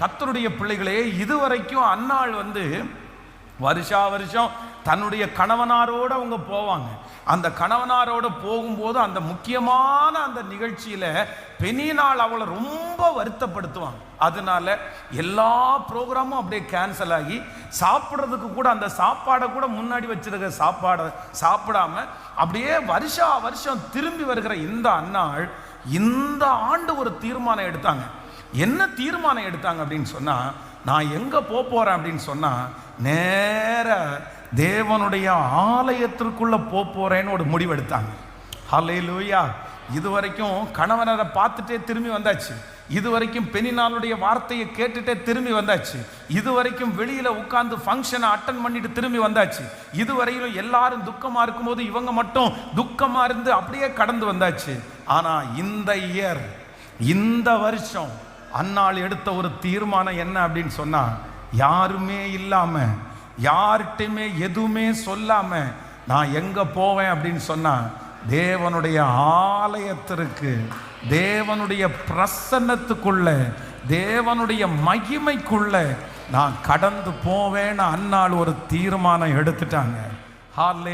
கத்தருடைய பிள்ளைகளே இதுவரைக்கும் அன்னாள் வந்து வருஷா வருஷம் தன்னுடைய கணவனாரோட அவங்க போவாங்க. அந்த கணவனாரோட போகும்போது அந்த முக்கியமான அந்த நிகழ்ச்சியில பெனினால் அவளை ரொம்ப வருத்தப்படுத்துவாங்க. அதனால எல்லா ப்ரோக்ராமும் அப்படியே கேன்சல் ஆகி சாப்பிட்றதுக்கு கூட அந்த சாப்பாடை கூட முன்னாடி வச்சிருக்க சாப்பாடை சாப்பிடாம அப்படியே வருஷா வருஷம் திரும்பி வருகிற இந்த அன்னாள் இந்த ஆண்டு ஒரு தீர்மானம் எடுத்தாங்க. என்ன தீர்மானம் எடுத்தாங்க அப்படின்னு சொன்னால் நான் எங்கே போக போகிறேன் அப்படின்னு சொன்னால் நேர தேவனுடைய ஆலயத்திற்குள்ளே போக போகிறேன்னு ஒரு முடிவு எடுத்தாங்க. லூயா இது வரைக்கும் கணவனரை பார்த்துட்டே திரும்பி வந்தாச்சு. இது வரைக்கும் பெண்ணினாளுடைய வார்த்தையை கேட்டுட்டே திரும்பி வந்தாச்சு. இது வரைக்கும் வெளியில் உட்காந்து ஃபங்க்ஷனை அட்டன் பண்ணிட்டு திரும்பி வந்தாச்சு. இதுவரையிலும் எல்லாரும் துக்கமாக இருக்கும்போது இவங்க மட்டும் துக்கமாக இருந்து அப்படியே கடந்து வந்தாச்சு. ஆனால் இந்த இயர் இந்த வருஷம் அந்நாள் எடுத்த ஒரு தீர்மானம் என்ன அப்படின்னு சொன்னா யாருமே இல்லாம யார்கிட்டயுமே எதுவுமே சொல்லாம நான் எங்க போவேன் அப்படின்னு சொன்னா தேவனுடைய ஆலயத்திற்கு தேவனுடைய பிரசன்னத்துக்குள்ள தேவனுடைய மகிமைக்குள்ள நான் கடந்து போவேன்னு அன்னாள் ஒரு தீர்மானம் எடுத்துட்டாங்க. ஹாலே